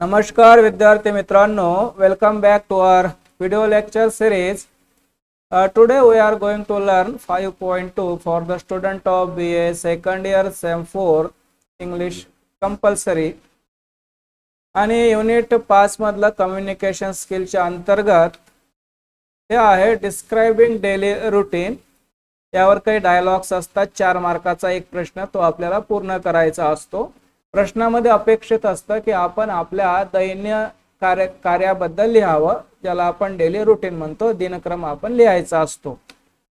नमस्कार विद्यार्थी मित्रांनो welcome back to our video lecture series today we are going to learn five point two for the student of B A second year sem four English compulsory आणि unit पाचमधलं communication स्किलच्या अंतर्गत हे आहे describing daily routine यावर काही dialogues असतात चार मार्काचा एक प्रश्न तो आपल्याला पूर्ण करायचा असतो. प्रश्नामध्ये अपेक्षित असतं की आपण आपल्या दैन्य कार्य कार्याबद्दल लिहावं ज्याला आपण डेली रुटीन म्हणतो दिनक्रम आपण लिहायचा असतो.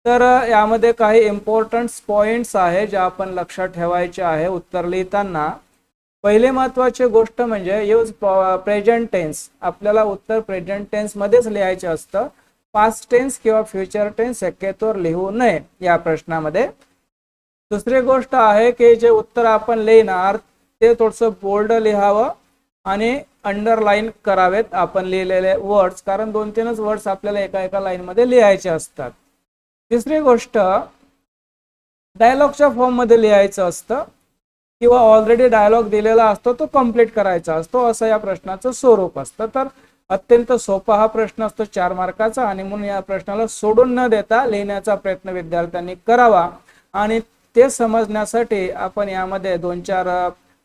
तर यामध्ये काही इम्पॉर्टंट पॉइंट्स आहे ज्या आपण लक्षात ठेवायचे आहे उत्तर लिहिताना. पहिले महत्वाची गोष्ट म्हणजे यूज प्रेझेंट टेन्स आपल्याला उत्तर प्रेझेंट टेन्समध्येच लिहायचे असतं. पास्ट टेन्स किंवा फ्युचर टेन्स शक्यतोवर लिहू नये या प्रश्नामध्ये. दुसरी गोष्ट आहे की जे उत्तर आपण लिहिणार ते थोडंसं बोल्ड लिहावं आणि अंडरलाईन करावेत आपण लिहिलेले वर्ड्स कारण दोन तीनच वर्ड्स आपल्याला एका एका लाईनमध्ये लिहायचे असतात. तिसरी गोष्ट डायलॉगच्या फॉर्ममध्ये लिहायचं असतं किंवा ऑलरेडी डायलॉग दिलेला असतो तो कंप्लीट करायचा असतो असं या प्रश्नाचं स्वरूप असतं. तर अत्यंत सोपा हा प्रश्न असतो चार मार्काचा आणि म्हणून या प्रश्नाला सोडून न देता लिहिण्याचा प्रयत्न विद्यार्थ्यांनी करावा. आणि ते समजण्यासाठी आपण यामध्ये दोन चार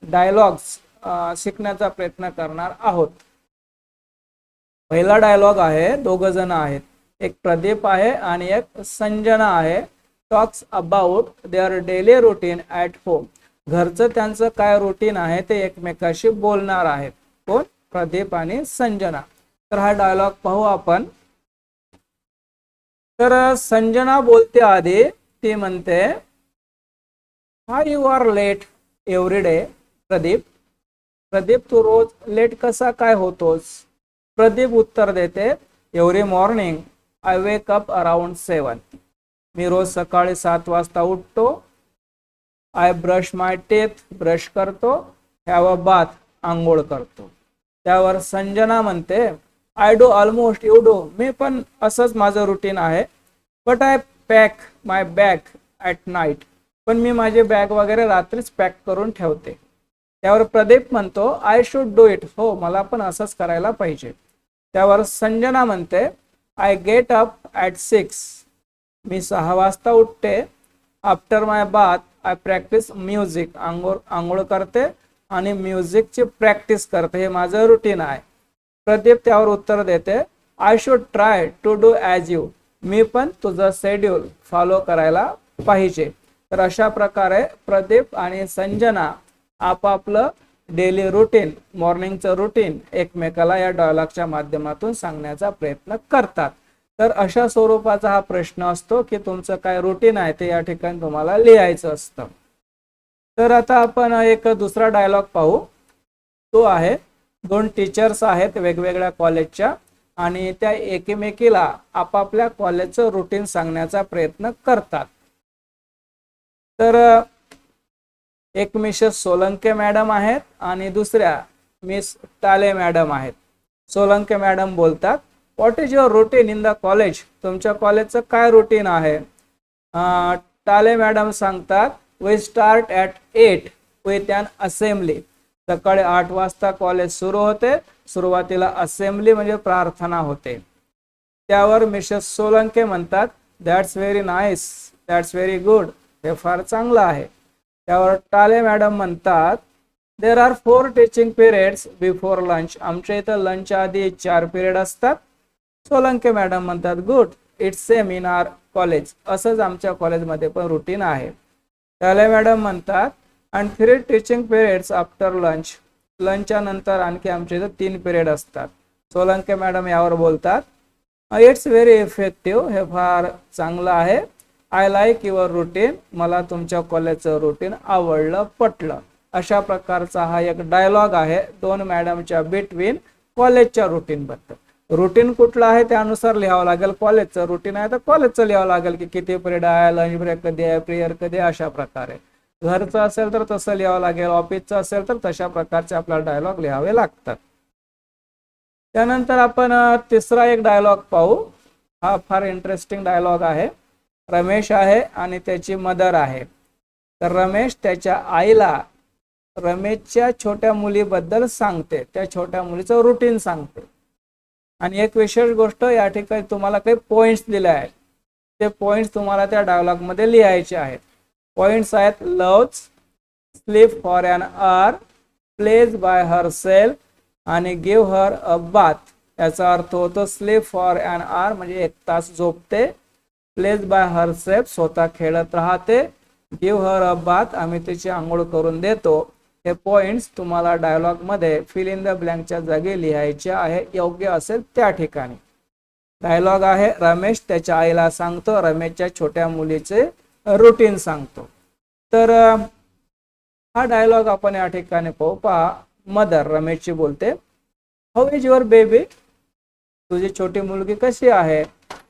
डायलॉग्स शिकण्याचा प्रयत्न करणार आहोत. पहिला डायलॉग आहे दोघ जण आहेत. एक प्रदीप आहे आणि एक संजना आहे. Talks about their daily routine at home घरचं त्यांचं काय रुटीन आहे ते एकमेकाशी बोलणार आहेत. कोण? प्रदीप आणि संजना. तर हा डायलॉग पाहू आपण. तर संजना बोलते आधी ती म्हणते हा you are late every day Pradeep Pradeep तू रोज लेट कसा काय होतोस? प्रदीप उत्तर देते every morning I wake up around seven मी रोज सकाळी सात वाजता उठतो I brush my teeth brush करतो हॅव अ बाथ आंघोळ करतो. त्यावर संजना म्हणते I do almost you do मी पण असंच माझं रुटीन आहे but I pack my bag at night पण मी माझी बॅग वगैरे रात्रीच पॅक करून ठेवते. त्यावर प्रदीप म्हणतो आय शुड डू इट हो मला पण असंच करायला पाहिजे. त्यावर संजना म्हणते I get up at six मी सहा वाजता उठते. After my bath I practise music आंघोळ आंघोळ करते आणि म्युझिकची प्रॅक्टिस करते. हे माझं रुटीन आहे. प्रदीप त्यावर उत्तर देते I should try to do as you मी पण तुझं शेड्यूल फॉलो करायला पाहिजे. तर अशा प्रकारे प्रदीप आणि संजना आपापलं डेली रुटीन मॉर्निंगचं रुटीन एकमेकाला या डायलॉगच्या माध्यमातून सांगण्याचा प्रयत्न करतात. तर अशा स्वरूपाचा हा प्रश्न असतो की तुमचं काय रुटीन आहे ते या ठिकाणी तुम्हाला लिहायचं असतं. तर आता आपण एक दुसरा डायलॉग पाहू. तो आहे दोन टीचर्स आहेत वेगवेगळ्या कॉलेजच्या आणि त्या एकमेकीला आपापल्या कॉलेजचं रुटीन सांगण्याचा प्रयत्न करतात. तर एक मिसेस सोलंके मॅडम आहेत आणि दुसऱ्या मिस टाले मॅडम आहेत. सोलंके मॅडम बोलतात what is your routine in the college तुमच्या कॉलेजचं काय रुटीन आहे? टाले मॅडम सांगतात we start at eight with an assembly सकाळी आठ वाजता कॉलेज सुरू होते. सुरुवातीला असेंब्ली म्हणजे प्रार्थना होते. त्यावर मिसेस सोलंके म्हणतात that's very nice that's very good हे फार चांगलं आहे. त्यावर टाले मॅडम म्हणतात there are four teaching periods before lunch आमच्या इथं लंचच्या आधी चार पिरियड असतात. सोलंके मॅडम म्हणतात good it's same in our college असंच आमच्या कॉलेजमध्ये पण रुटीन आहे. टाले मॅडम म्हणतात and three teaching periods after lunch लंचच्या नंतर आणखी आमच्या इथं तीन पिरियड असतात. सोलंके मॅडम यावर बोलतात इट्स व्हेरी इफेक्टिव्ह हे फार चांगलं आहे. आय लाईक युअर रुटीन मला तुमच्या कॉलेजचं रुटीन आवडलं पटलं. अशा प्रकारचा हा एक डायलॉग आहे दोन मॅडमच्या बिटवीन कॉलेजच्या रुटीनबद्दल रुटीन कुठलं आहे त्यानुसार लिहावं लागेल. कॉलेजचं रुटीन आहे तर कॉलेजचं लिहावं लागेल की किती पिरियड आहे लंच ब्रेक कधी आहे प्रेयर कधी अशा प्रकारे. घरचं असेल तर तसं लिहावं लागेल ऑफिसचं असेल तर तशा प्रकारचे आपल्याला डायलॉग लिहावे लागतात. त्यानंतर आपण तिसरा एक डायलॉग पाहू. हा फार इंटरेस्टिंग डायलॉग आहे. रमेश आहे आणि त्याची मदर आहे. तर रमेश त्याच्या आईला रमेशच्या छोट्या मुलीबद्दल सांगते. त्या छोट्या मुलीचं रुटीन सांगते. आणि एक विशेष गोष्ट या ठिकाणी तुम्हाला काही पॉईंट्स दिले आहेत. ते पॉईंट्स तुम्हाला त्या डायलॉगमध्ये लिहायचे आहेत. पॉईंट्स आहेत loves sleep for an hour plays by herself आणि गिव्ह हर अ बाथ याचा अर्थ होतो स्लीप फॉर अन आर म्हणजे एक तास झोपते. प्लेज बाय हर सेल्फ स्वतः खेळत राहते. गिव्ह हर अ बाथ आम्ही तिची आंघोळ करून देतो. हे पॉइंट्स तुम्हाला डायलॉगमध्ये फिल इन द ब्लँकच्या जागी लिहायचे आहे. योग्य असेल त्या ठिकाणी. डायलॉग आहे. रमेश त्याच्या आईला सांगतो. रमेशच्या छोट्या मुलीचे रुटीन सांगतो. तर हा डायलॉग आपण या ठिकाणी पाहू. पहा मदर रमेशची बोलते. हाऊ इज युअर बेबी तुझी छोटी मुलगी कशी आहे?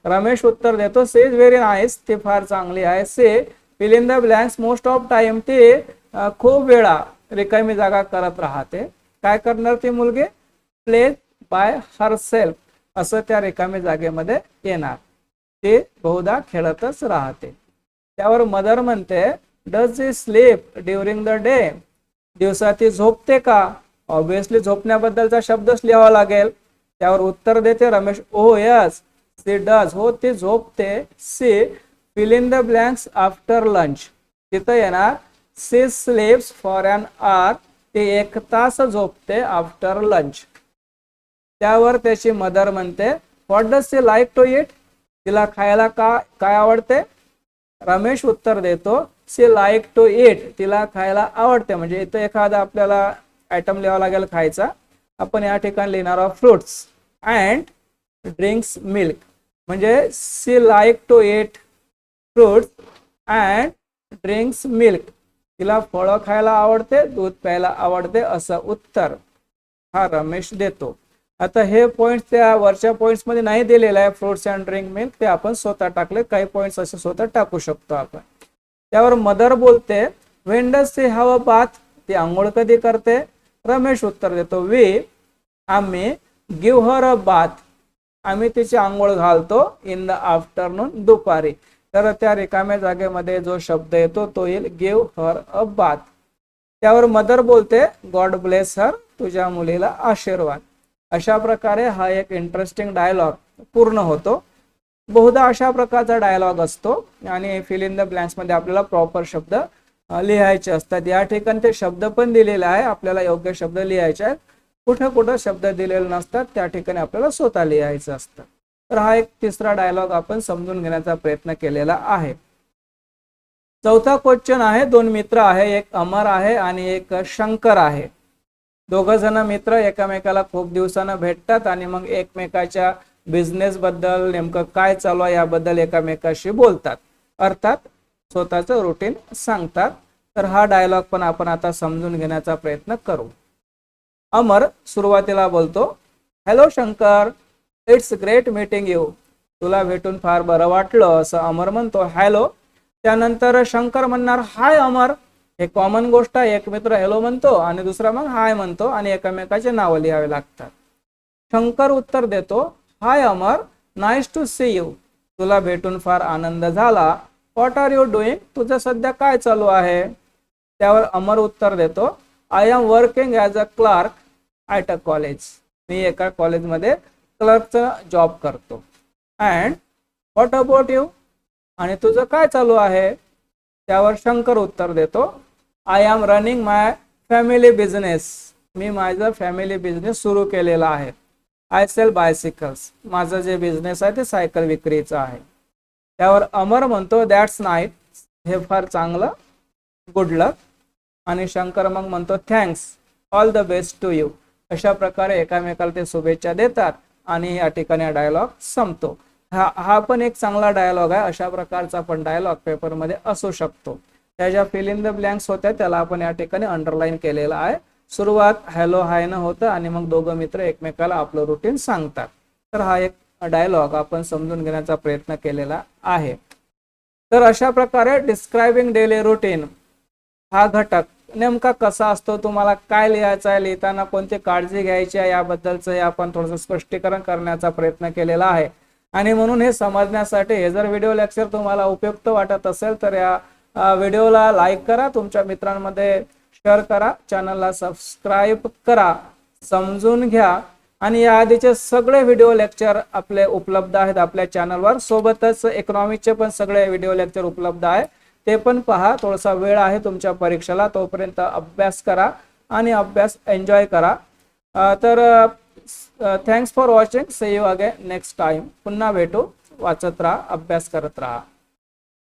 रमेश उत्तर देतो से इज व्हेरी नाईस ती फार चांगली आहे. Say fill in the blanks most of time ती खूप वेळा रिकामी जागा करत राहते. काय करणार ती मुलगी? प्लेज बाय हर सेल्फ असं त्या रिकामी जागेमध्ये येणार. ते बहुधा खेळतच राहते. त्यावर मदर म्हणते डज ती स्लीप ड्युरिंग द डे दिवसा ती झोपते का? ऑब्विसली झोपण्याबद्दलचा शब्दच लिहावा लागेल. त्यावर उत्तर देते Ramesh oh yes she does हो ती झोपते. She fill in the blanks after lunch तिथं येणार. She sleeps for an hour ती एक तास झोपते आफ्टर लंच त्यावर त्याची मदर म्हणते what does she like to eat तिला खायला का काय आवडते? रमेश उत्तर देतो सी लाईक टू इट तिला खायला आवडते. म्हणजे इथं एखादा आपल्याला आयटम लिहावा लागेल खायचा. आपण या ठिकाणी लिहिणार आहोत फ्रुट्स अँड ड्रिंक्स मिल्क. म्हणजे she like to eat fruits and drinks milk. तिला फळं खायला आवडते दूध प्यायला आवडते असं उत्तर हा रमेश देतो. आता हे पॉईंट्स त्या वरच्या पॉइंट्समध्ये नाही दिलेलं आहे फ्रुट्स अँड ड्रिंक मिल्क ते आपण स्वतः टाकले काही पॉईंट्स असे स्वतः टाकू शकतो आपण. त्यावर मदर बोलते वेन ते सी हॅव अ बाथ ती आंघोळ कधी करते? रमेश उत्तर देतो वी आम्ही गिव्ह हर अ बाथ आम्ही तिची आंघोळ घालतो इन द आफ्टरनून दुपारी. तर त्या रिकाम्या जागेमध्ये जो शब्द येतो तो येईल गिव्ह हर अ बाथ त्यावर मदर बोलते गॉड ब्लेस हर तुझ्या मुलीला आशीर्वाद. अशा प्रकारे हा एक इंटरेस्टिंग डायलॉग पूर्ण होतो. बहुधा अशा प्रकारचा डायलॉग असतो आणि फिल इन द ब्लँक्समध्ये आपल्याला प्रॉपर शब्द लिहायचे असतात. या ठिकाणी ते शब्द पण दिलेले आहे. आपल्याला योग्य शब्द लिहायचे आहेत. कुठं कुठं शब्द दिलेले नसतात त्या ठिकाणी आपल्याला स्वतः लिहायचं असतं. तर हा एक तिसरा डायलॉग आपण समजून घेण्याचा प्रयत्न केलेला आहे. चौथा क्वेश्चन आहे दोन मित्र आहे एक अमर आहे आणि एक शंकर आहे. दोघं जण मित्र एकामेकाला खूप दिवसानं भेटतात आणि मग एकमेकाच्या बिझनेस बद्दल नेमकं काय चालू आहे याबद्दल एकामेकाशी बोलतात. अर्थात स्वतःचं रुटीन सांगतात. तर हा डायलॉग पण आपण आता समजून घेण्याचा प्रयत्न करू. अमर सुरुवातीला बोलतो hello Shankar it's great meeting you. तुला भेटून फार बरं वाटलं असं अमर म्हणतो हॅलो. त्यानंतर शंकर म्हणणार हाय अमर. हे कॉमन गोष्ट आहे एक मित्र हॅलो म्हणतो आणि दुसरा मग हाय म्हणतो आणि एकमेकाचे नावं लिहावे लागतात. शंकर उत्तर देतो hi Amar nice to see you. तुला भेटून फार आनंद झाला. What are you doing? तुझं सध्या काय चालू आहे? त्यावर अमर उत्तर देतो I am working as a clerk at a college मी एका कॉलेजमध्ये क्लर्कचा जॉब करतो. अँड व्हॉट अबाउट यू आणि तुझं काय चालू आहे? त्यावर शंकर उत्तर देतो. I am running my family business मी माझा फॅमिली बिझनेस सुरू केलेला आहे. आय सेल बायसिकल्स माझं जे बिझनेस आहे ते सायकल विक्रीचं आहे. त्यावर अमर म्हणतो दॅट्स नाईट हे फार चांगलं. गुड लक आणि शंकर मग म्हणतो thanks all the best to you अशा प्रकारे एकामेकाला ते शुभेच्छा देतात आणि या ठिकाणी डायलॉग संपतो. हा हा पण एक चांगला डायलॉग आहे. अशा प्रकारचा पण डायलॉग पेपरमध्ये असू शकतो. त्या ज्या फिल इन द ब्लँक्स होत्या त्याला आपण या ठिकाणी अंडरलाईन केलेला आहे. सुरुवात हॅलो हाय न होतं आणि मग दोघं मित्र एकमेकाला आपलं रुटीन सांगतात. तर हा एक डायलॉग आपण समजून घेण्याचा प्रयत्न केलेला आहे. तर अशा प्रकारे डिस्क्रायबिंग डेली रुटीन हा घटक नेमका कसा असतो तुम्हाला काय लिहायचं आहे लिहिताना कोणती काळजी घ्यायची आहे याबद्दलचं हे आपण थोडंसं स्पष्टीकरण करण्याचा प्रयत्न केलेला आहे. आणि म्हणून हे समजण्यासाठी हे जर व्हिडिओ लेक्चर तुम्हाला उपयुक्त वाटत असेल तर या व्हिडिओला लाईक करा तुमच्या मित्रांमध्ये शेअर करा चॅनलला सबस्क्राईब करा समजून घ्या. आणि या आधीचे सगळे व्हिडिओ लेक्चर आपले उपलब्ध आहेत आपल्या चॅनलवर. सोबतच इकॉनॉमिकचे पण सगळे व्हिडिओ लेक्चर उपलब्ध आहे. ते पण पहा थोडासा वेळ आहे तुमच्या परीक्षेला तोपर्यंत अभ्यास करा आणि अभ्यास एन्जॉय करा. तर thanks for watching see you again next time. पुन्हा भेटू वाचत राहा अभ्यास करत राहा.